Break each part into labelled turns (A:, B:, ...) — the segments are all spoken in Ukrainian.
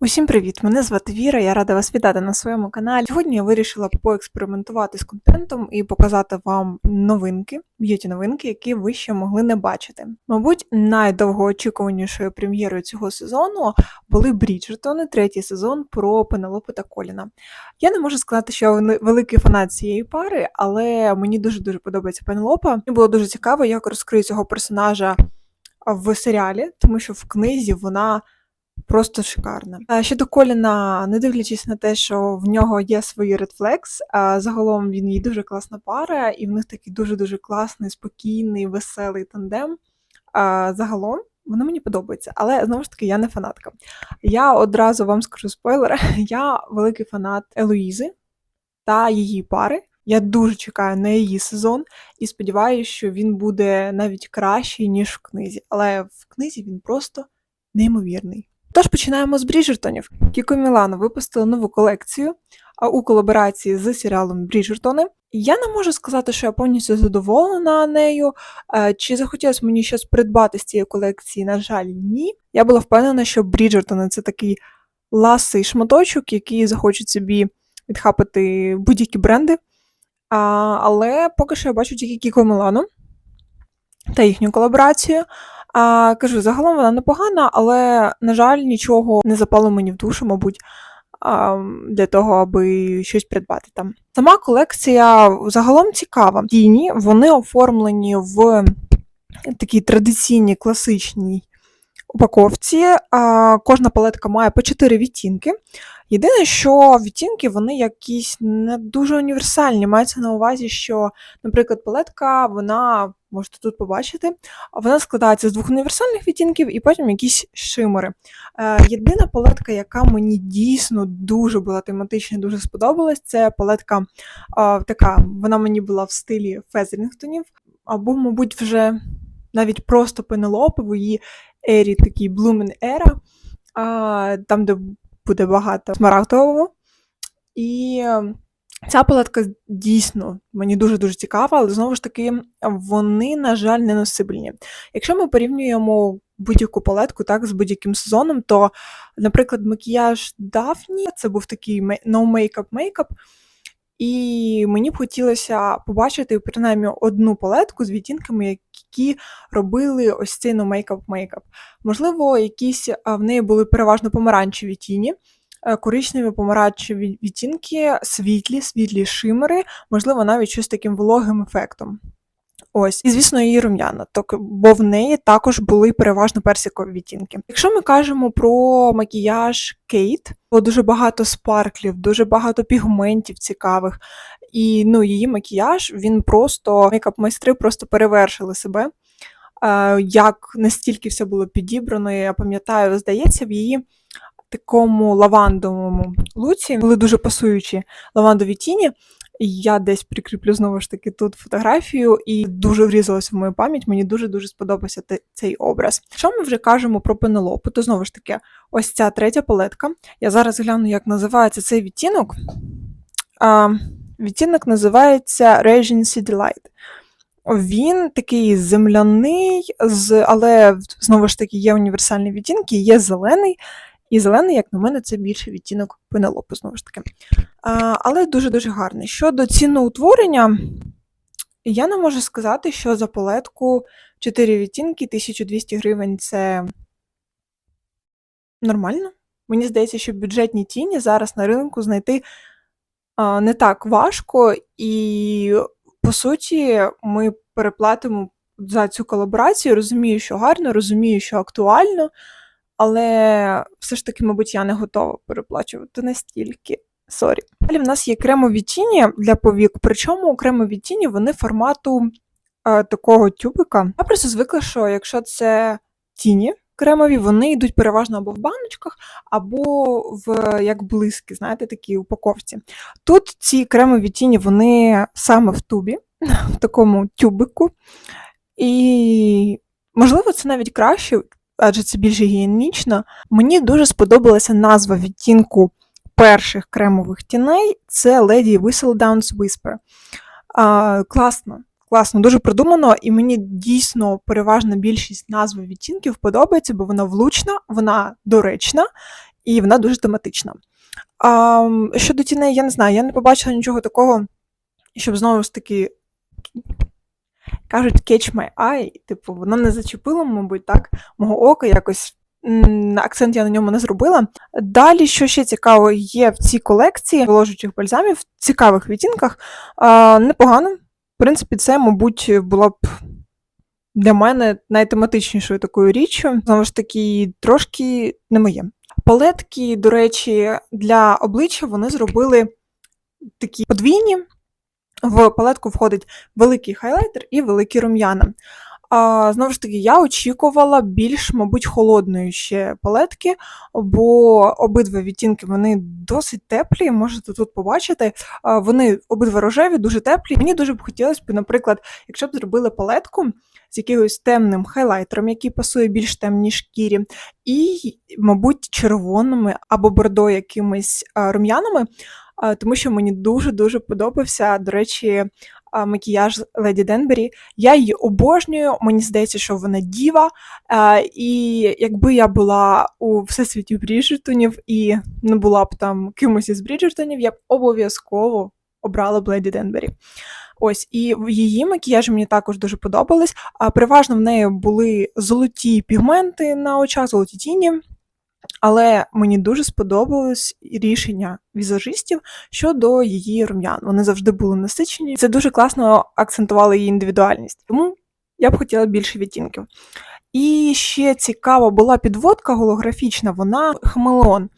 A: Усім привіт! Мене звати Віра, я рада вас вітати на своєму каналі. Сьогодні я вирішила поекспериментувати з контентом і показати вам новинки, б'юті новинки, які ви ще могли не бачити. Мабуть, найдовгоочікуванішою прем'єрою цього сезону були Бріджертони, третій сезон про Пенелопу та Коліна. Я не можу сказати, що я великий фанат цієї пари, але мені дуже дуже подобається Пенелопа. Мені було дуже цікаво, як розкриють цього персонажа в серіалі, тому що в книзі вона просто шикарна. Щодо Коліна, не дивлячись на те, що в нього є свої а загалом він їй дуже класна пара, і в них такий дуже-дуже класний, спокійний, веселий тандем. Загалом воно мені подобається, але знову ж таки я не фанатка. Я одразу вам скажу спойлер: я великий фанат Елоїзи та її пари. Я дуже чекаю на її сезон і сподіваюся, що він буде навіть кращий, ніж в книзі. Але в книзі він просто неймовірний. Тож починаємо з Бріджертонів. Кіко Мілано випустили нову колекцію а у колаборації з серіалом Бріджертони. Я не можу сказати, що я повністю задоволена нею. Е, Чи захотілося мені щось придбати з цієї колекції? На жаль, ні. Я була впевнена, що Бріджертони це такий ласий шматочок, який захочуть собі відхапати будь-які бренди. А, але поки що я бачу тільки Кіко Мілано та їхню колаборацію. А, кажу, загалом вона непогана, але, на жаль, нічого не запало мені в душу, мабуть, а, для того, аби щось придбати там. Сама колекція загалом цікава. Тіні вони оформлені в такій традиційній класичній упаковці. Кожна палетка має по 4 відтінки. Єдине, що відтінки вони якісь не дуже універсальні. Мається на увазі, що, наприклад, палетка, вона можете тут побачити, вона складається з двох універсальних відтінків і потім якісь шимери. Е, єдина палетка, яка мені дійсно дуже була тематична, дуже сподобалась, це палетка така, вона мені була в стилі Фезерінгтонів, або, мабуть, вже навіть просто Пенелопи в її ері, такій Bloomin' Era, а, там, де буде багато смарагдового. І е, ця палетка дійсно мені дуже-дуже цікава, але знову ж таки, вони, на жаль, не носибельні. Якщо ми порівнюємо будь-яку палетку так, з будь-яким сезоном, то, наприклад, макіяж Дафні це був такий makeup, і мені б хотілося побачити принаймні одну палетку з відтінками, які робили ось цей makeup makeup. Можливо, якісь в неї були переважно помаранчеві тіні, е, коричневі помаранчеві відтінки, світлі, світлі шимери, можливо, навіть щось таким вологим ефектом. Ось, і звісно, її рум'яна, так, бо в неї також були переважно персикові відтінки. Якщо ми кажемо про макіяж Кейт, то дуже багато спарклів, дуже багато пігментів цікавих. І ну, її макіяж, він просто мейкап-майстри просто перевершили себе. Е, як настільки все було підібрано, я пам'ятаю, здається, в її такому лавандовому луці були дуже пасуючі лавандові тіні. Я десь прикріплю знову ж таки тут фотографію, і дуже врізалася в мою пам'ять. Мені дуже дуже сподобався цей образ. Що ми вже кажемо про Пенелопу, то знову ж таки, ось ця третя палетка. Я зараз гляну, як називається цей відтінок. А, відтінок називається Regency Delight. Він такий земляний, з, але знову ж таки є універсальні відтінки, є зелений. І зелений, як на мене, це більше відтінок Пенелопи, знову ж таки. А, але дуже-дуже гарний. Щодо ціноутворення, я не можу сказати, що за палетку 4 відтінки, 1200 гривень це нормально. Мені здається, що бюджетні тіні зараз на ринку знайти а, не так важко, і по суті, ми переплатимо за цю колаборацію. Розумію, що гарно, розумію, що актуально, але все ж таки, мабуть, я не готова переплачувати настільки. Сорі. Далі в нас є кремові тіні для повік, причому кремові тіні вони формату е, такого тюбика. Я просто звикла, що якщо це тіні кремові, вони йдуть переважно або в баночках, або в як блиски, знаєте, такі упаковці. Тут ці кремові тіні, вони саме в тубі, в такому тюбику. І можливо, це навіть краще, адже це більш гігієнічно. Мені дуже сподобалася назва відтінку перших кремових тіней це Lady Whistledown's Whisper. А, класно, класно, дуже продумано, і мені дійсно переважна більшість назви відтінків подобається, бо вона влучна, вона доречна, і вона дуже тематична. А, щодо тіней, я не знаю, я не побачила нічого такого, щоб знову ж таки кажуть catch my eye, типу, воно не зачепило, мабуть, так, мого ока якось. Акцент я на ньому не зробила. Далі, що ще цікаво, є в цій колекції вложучих бальзамів в цікавих відтінках. А, непогано. В принципі, це, мабуть, була б для мене найтематичнішою такою річчю. Знову ж таки, трошки не моє. Палетки, до речі, для обличчя вони зробили такі подвійні. В палетку входить великий хайлайтер і великі рум'яна. А, знову ж таки, я очікувала більш, мабуть, холодної ще палетки, бо обидва відтінки вони досить теплі, можете тут побачити. А, вони обидва рожеві, дуже теплі. Мені дуже б хотілося б, наприклад, якщо б зробили палетку з якимось темним хайлайтером, який пасує більш темній шкірі, і, мабуть, червоними або бордо якимись рум'янами, тому що мені дуже-дуже подобався, до речі, макіяж Леді Денбері. Я її обожнюю, мені здається, що вона діва. І якби я була у всесвіті Бріджертонів і не була б там кимось із Бріджертонів, я б обов'язково обрала б Леді Денбері. Ось, і її макіяжі мені також дуже подобались. А переважно в неї були золоті пігменти на очах, золоті тіні. Але мені дуже сподобалось рішення візажистів щодо її рум'ян. Вони завжди були насичені. Це дуже класно акцентувало її індивідуальність. Тому я б хотіла більше відтінків. І ще цікава була підводка голографічна, вона хамелеон.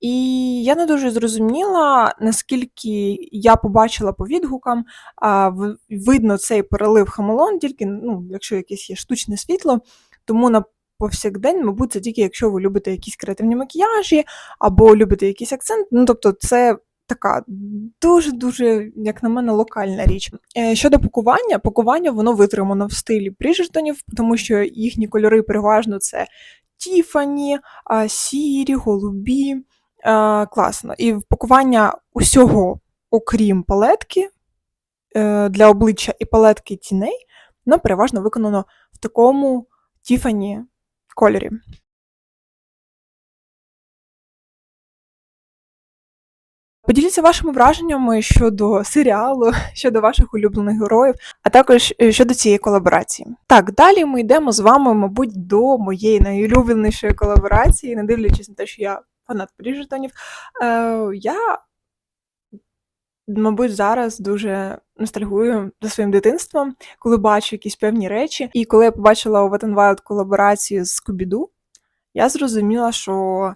A: І я не дуже зрозуміла, наскільки я побачила по відгукам, а, видно цей перелив хамелеон, тільки ну, якщо якесь є штучне світло, тому на повсякдень, мабуть, це тільки якщо ви любите якісь креативні макіяжі або любите якийсь акцент. Ну, тобто, це така дуже-дуже, як на мене, локальна річ. Е, Щодо пакування, пакування воно витримано в стилі Бріджертонів, тому що їхні кольори переважно це Тіфані, сірі, голубі. Е, Класно. І пакування усього, окрім палетки е, для обличчя і палетки тіней, воно переважно виконано в такому Тіфані кольорі. Поділіться вашими враженнями щодо серіалу, щодо ваших улюблених героїв, а також е, щодо цієї колаборації. Так, далі ми йдемо з вами, мабуть, до моєї найулюбленішої колаборації, не дивлячись на те, що я фанат. Е, я, мабуть, зараз дуже ностальгую за своїм дитинством, коли бачу якісь певні речі. І коли я побачила у Wet n Wild колаборацію з Скубіду, я зрозуміла, що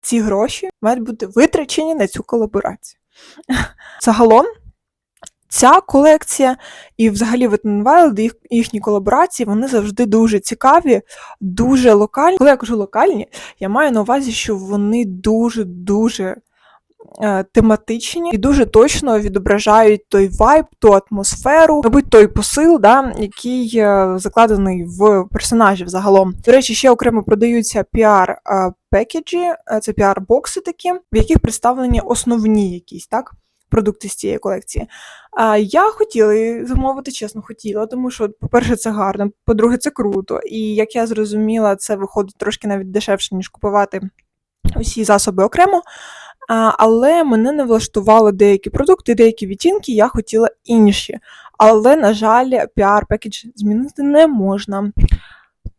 A: ці гроші мають бути витрачені на цю колаборацію. Загалом, ця колекція і взагалі Wet Wild, їх, їхні колаборації, вони завжди дуже цікаві, дуже локальні. Коли я кажу локальні, я маю на увазі, що вони дуже-дуже тематичні і дуже точно відображають той вайб, ту атмосферу, мабуть, той посил, да, який е, закладений в персонажів загалом. До речі, ще окремо продаються піар е, пекеджі, е, це піар-бокси такі, в яких представлені основні якісь так. Продукти з цієї колекції. А я хотіла замовити, чесно хотіла, тому що, по-перше, це гарно, по-друге, це круто. І як я зрозуміла, це виходить трошки навіть дешевше, ніж купувати усі засоби окремо. Але мене не влаштували деякі продукти, деякі відтінки, я хотіла інші. Але, на жаль, піар-пекедж змінити не можна.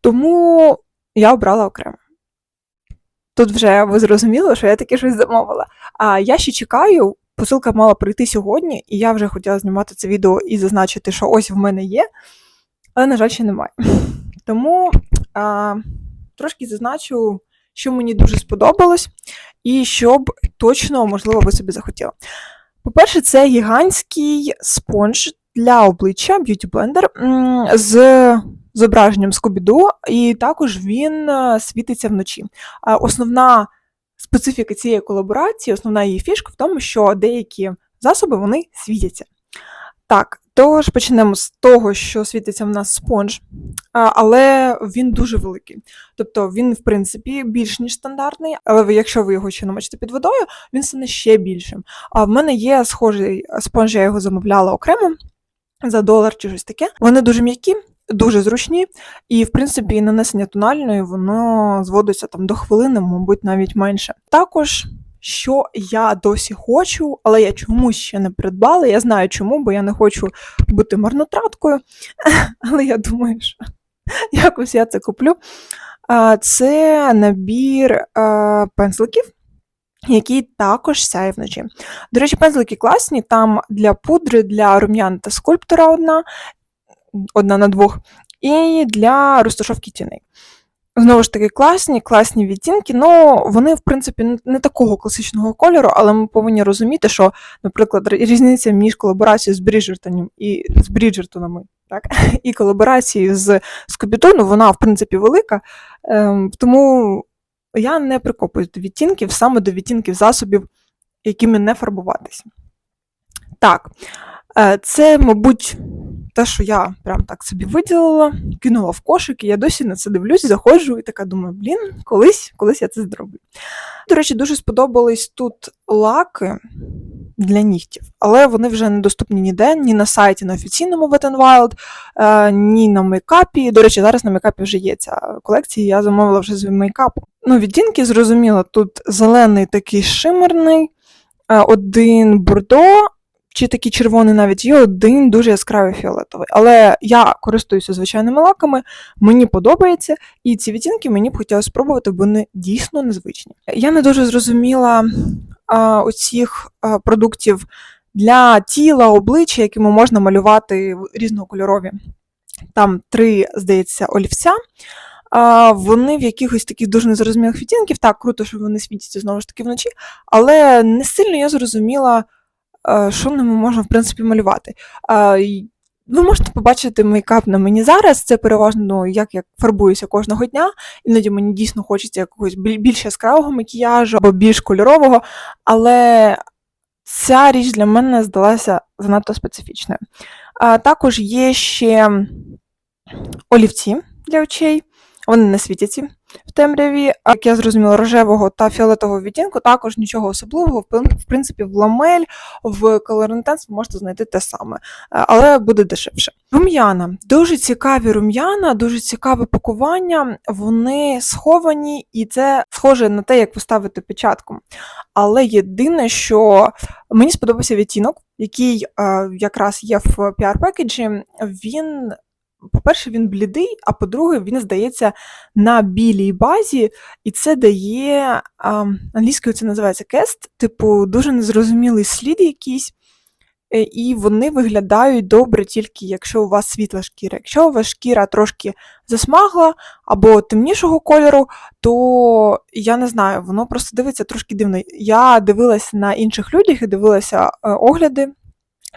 A: Тому я обрала окремо. Тут вже ви зрозуміли, що я таки щось замовила. А я ще чекаю, посилка мала прийти сьогодні, і я вже хотіла знімати це відео і зазначити, що ось в мене є, але, на жаль, ще немає. Тому а, трошки зазначу, що мені дуже сподобалось, і що б точно, можливо, ви собі захотіли. По-перше, це гігантський спонж для обличчя Beauty Blender з зображенням Скобіду, і також він е, світиться вночі. Основна специфіка цієї колаборації, основна її фішка в тому, що деякі засоби вони світяться. Так, тож почнемо з того, що світиться в нас спонж, але він дуже великий. Тобто він, в принципі, більш ніж стандартний, але якщо ви його ще намочите під водою, він стане ще більшим. А в мене є схожий спонж, я його замовляла окремо за долар чи щось таке. Вони дуже м'які, дуже зручні, і, в принципі, нанесення тональної воно зводиться там до хвилини, мабуть, навіть менше. Також. Що я досі хочу, але я чомусь ще не придбала. Я знаю чому, бо я не хочу бути марнотраткою. Але я думаю, що якось я це куплю. Це набір пензликів, який також сяє вночі. До речі, пензлики класні, там для пудри, для рум'ян та скульптора одна, одна на двох, і для розташовки тіней. Знову ж таки, класні, класні відтінки, ну вони, в принципі, не- такого класичного кольору, але ми повинні розуміти, що, наприклад, різниця між колаборацією з Бріджертоном і з Бріджертонами, так, і колаборацією з Скобітону, вона, в принципі, велика. Ем, тому я не прикопуюсь до відтінків, саме до відтінків засобів, якими не фарбуватися. Так, е, це, мабуть, те, що я прям так собі виділила, кинула в кошик, і я досі на це дивлюсь, заходжу і така думаю, блін, колись, колись я це зроблю. До речі, дуже сподобались тут лаки для нігтів, але вони вже недоступні ніде, ні на сайті на офіційному Wet n Wild, е, ні на мейкапі. До речі, зараз на мейкапі вже є ця колекція, я замовила вже з мейкапу. Ну, відтінки, зрозуміло, тут зелений такий шимерний, е, один бордо, чи такий червоний навіть є один дуже яскравий фіолетовий. Але я користуюся звичайними лаками, мені подобається, і ці відтінки мені б хотілося спробувати, бо вони дійсно незвичні. Я не дуже зрозуміла а, оцих а, продуктів для тіла, обличчя, якими можна малювати різнокольорові. Там три, здається, олівця. А, вони в якихось таких дуже незрозумілих відтінків. Так, круто, що вони світяться знову ж таки вночі, але не сильно я зрозуміла, що ними можна, в принципі, малювати. Ви можете побачити мейкап на мені зараз. Це переважно ну, як я фарбуюся кожного дня. Іноді мені дійсно хочеться якогось більш яскравого макіяжу або більш кольорового, але ця річ для мене здалася занадто специфічною. А, також є ще олівці для очей. Вони не світяться в темряві. А як я зрозуміла, рожевого та фіолетового відтінку також нічого особливого. В принципі, в ламель, в Color Intense ви можете знайти те саме, е, але буде дешевше. Рум'яна. Дуже цікаві рум'яна, дуже цікаве пакування. Вони сховані, і це схоже на те, як ви ставите печатку. Але єдине, що мені сподобався відтінок, який е, якраз є в піар-пекеджі. Він, по-перше, він блідий, а по-друге, він здається на білій базі, і це дає а, англійською це називається кест, типу дуже незрозумілий слід якийсь. Е, І вони виглядають добре тільки якщо у вас світла шкіра. Якщо у вас шкіра трошки засмагла або темнішого кольору, то я не знаю, воно просто дивиться трошки дивно. Я дивилася на інших людях і дивилася е, огляди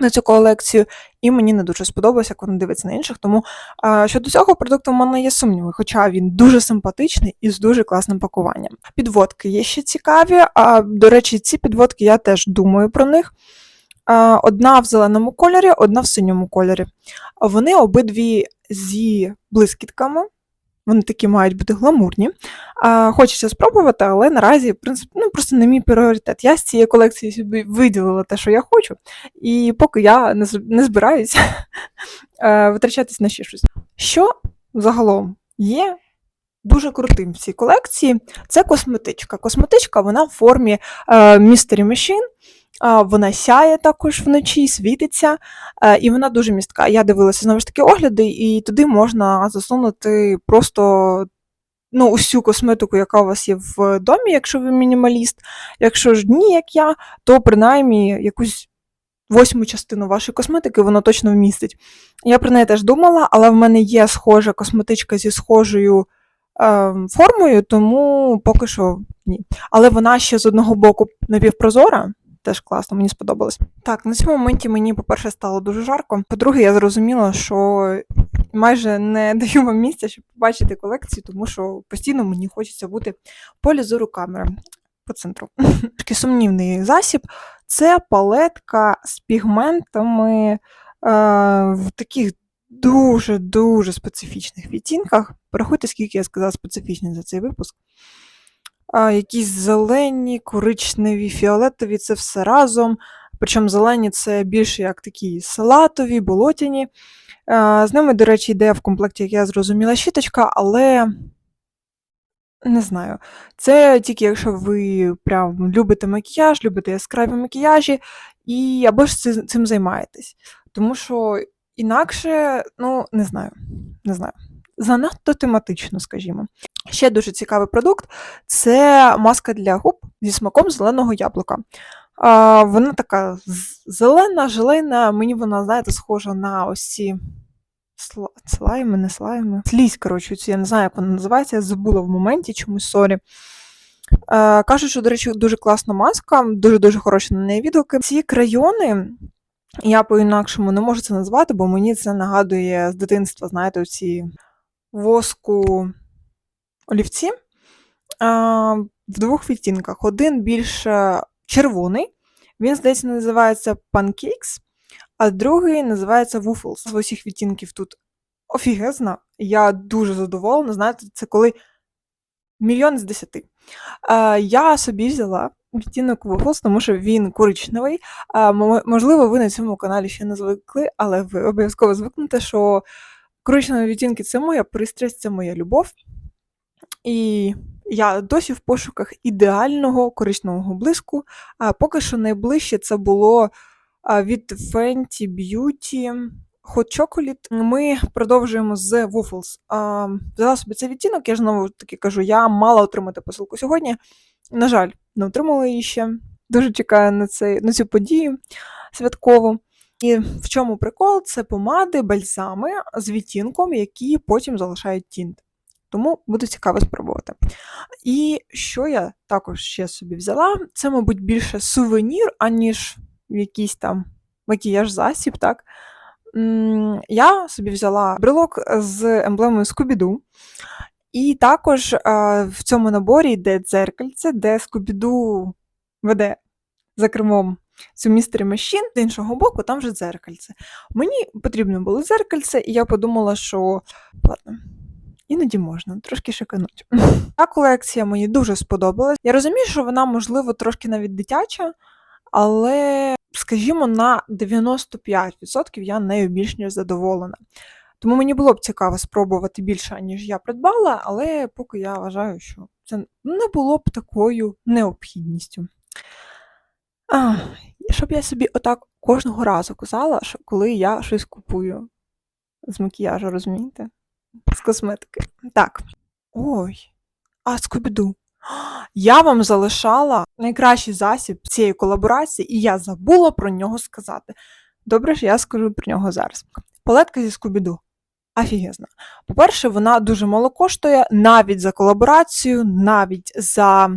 A: на цю колекцію, і мені не дуже сподобалося, як воно дивиться на інших. Тому е, щодо цього продукту в мене є сумніви, хоча він дуже симпатичний і з дуже класним пакуванням. Підводки є ще цікаві. А, до речі, ці підводки я теж думаю про них. Е, Одна в зеленому кольорі, одна в синьому кольорі. Вони обидві зі блискітками. Вони такі мають бути гламурні. А, хочеться спробувати, але наразі, в принципі, ну, просто не мій пріоритет. Я з цієї колекції собі виділила те, що я хочу, і поки я не, не збираюся е, витрачатись на ще щось. Що загалом є дуже крутим в цій колекції, це косметичка. Косметичка вона в формі е, Mystery Machine. Вона сяє також вночі, світиться, е, і вона дуже містка. Я дивилася знову ж таки огляди, і туди можна засунути просто ну, усю косметику, яка у вас є в домі, якщо ви мінімаліст. Якщо ж ні, як я, то принаймні якусь восьму частину вашої косметики воно точно вмістить. Я про неї теж думала, але в мене є схожа косметичка зі схожою ем, формою, тому поки що ні. Але вона ще з одного боку напівпрозора. Теж класно, мені сподобалось. Так, на цьому моменті мені, по-перше, стало дуже жарко. По-друге, я зрозуміла, що майже не даю вам місця, щоб побачити колекцію, тому що постійно мені хочеться бути полі зору камери по центру. Такий сумнівний засіб. Це палетка з пігментами е, в таких дуже-дуже специфічних відтінках. Порахуйте, скільки я сказала специфічних за цей випуск. А, якісь зелені, коричневі, фіолетові, це все разом. Причому зелені це більше як такі салатові, болотяні. З ними, до речі, йде в комплекті, як я зрозуміла, щіточка, але не знаю. Це тільки якщо ви прям любите макіяж, любите яскраві макіяжі, і або ж цим займаєтесь. Тому що інакше, ну, не знаю, не знаю. Занадто тематично, скажімо. Ще дуже цікавий продукт це маска для губ зі смаком зеленого яблука. Вона така зелена, желейна, мені вона, знаєте, схожа на ось ці слайми, не слайми. Слізь, коротше, я не знаю, як вона називається, я забула в моменті чомусь сорі. Кажуть, що, до речі, дуже класна маска, дуже-дуже хороші на неї відгуки. Ці крайони, я по-інакшому не можу це назвати, бо мені це нагадує з дитинства, знаєте, ці воску олівці а, в двох відтінках. Один більш е, червоний, він, здається, називається Pancakes, а другий називається Waffles. З усіх відтінків тут офігезна. Я дуже задоволена. Знаєте, це коли мільйон з десяти. Я собі взяла відтінок Waffles, тому що він коричневий. Мо- можливо, ви на цьому каналі ще не звикли, але ви обов'язково звикнете, що коричневі відтінки це моя пристрасть, це моя любов. І я досі в пошуках ідеального коричневого блиску. А поки що найближче це було від Fenty Beauty Hot Chocolate. Ми продовжуємо з Waffles. А, Взяла собі цей відтінок, я ж знову таки кажу, я мала отримати посилку сьогодні. На жаль, не отримала її ще. Дуже чекаю на, цей, на цю подію святкову. І в чому прикол? Це помади, бальзами з відтінком, які потім залишають тінт. Тому буде цікаво спробувати. І що я також ще собі взяла, це, мабуть, більше сувенір, аніж якийсь там макіяж засіб, так? Я собі взяла брелок з емблемою Скубіду. І також в цьому наборі йде дзеркальце, де Скубіду веде за кермом цю містері Мachine, з іншого боку, там вже дзеркальце. Мені потрібно було дзеркальце, і я подумала, що ладно, іноді можна трошки шикануть. Та колекція мені дуже сподобалась. Я розумію, що вона, можливо, трошки навіть дитяча, але, скажімо, на 95% я нею більш ніж задоволена. Тому мені було б цікаво спробувати більше, ніж я придбала, але поки я вважаю, що це не було б такою необхідністю. А, щоб я собі отак кожного разу казала, що коли я щось купую з макіяжу, розумієте? З косметики. Так. Ой, а Скубіду. Я вам залишала найкращий засіб цієї колаборації, і я забула про нього сказати. Добре, ж, я скажу про нього зараз. Палетка зі Скубіду. Офігезна. По-перше, вона дуже мало коштує навіть за колаборацію, навіть за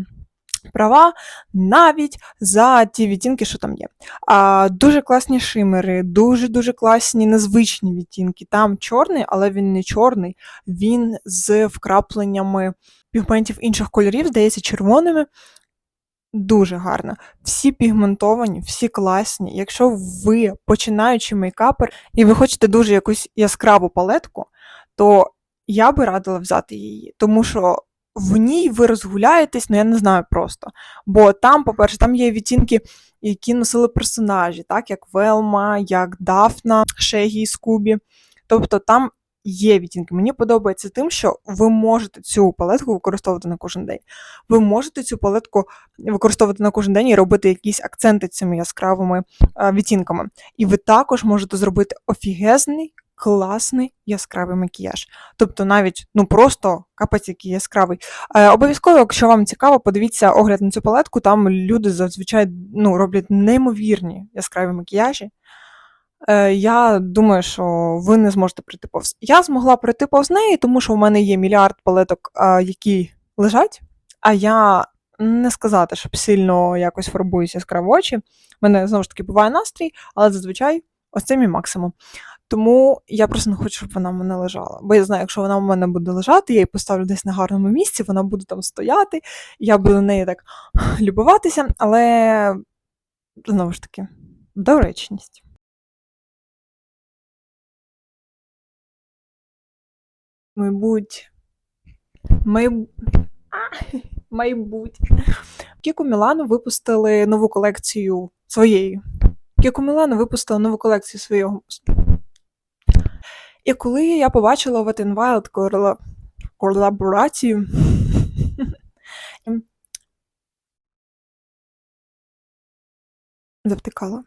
A: права, навіть за ті відтінки, що там є. А, Дуже класні шимери, дуже-дуже класні незвичні відтінки. Там чорний, але він не чорний, він з вкрапленнями пігментів інших кольорів, здається, червоними. Дуже гарно. Всі пігментовані, всі класні. Якщо ви починаючий мейкапер і ви хочете дуже якусь яскраву палетку, то я би радила взяти її, тому що в ній ви розгуляєтесь, ну я не знаю просто. Бо там, по-перше, там є відтінки, які носили персонажі, так, як Велма, як Дафна, Шегі і Скубі. Тобто там є відтінки. Мені подобається тим, що ви можете цю палетку використовувати на кожен день. Ви можете цю палетку використовувати на кожен день і робити якісь акценти цими яскравими а, відтінками. І ви також можете зробити офігезний, класний яскравий макіяж. Тобто навіть ну просто капець який яскравий. Е, обов'язково, якщо вам цікаво, подивіться огляд на цю палетку. Там люди зазвичай ну, роблять неймовірні яскраві макіяжі. Е, я думаю, що ви не зможете прийти повз. Я змогла пройти повз неї, тому що в мене є мільярд палеток, а, які лежать, а я не сказати, щоб сильно якось фарбуюся яскраво очі. У мене знову ж таки буває настрій, але зазвичай ось це мій максимум. Тому я просто не хочу, щоб вона в мене лежала. Бо я знаю, якщо вона в мене буде лежати, я її поставлю десь на гарному місці, вона буде там стояти, я буду на неї так любуватися, але знову ж таки, доречність. Мабуть, майб... А, майбуть. Кіку Мілану випустили нову колекцію своєї Кіко Мілано випустила нову колекцію свого. І коли я побачила n Wild корла... колаборацію. Завтикала.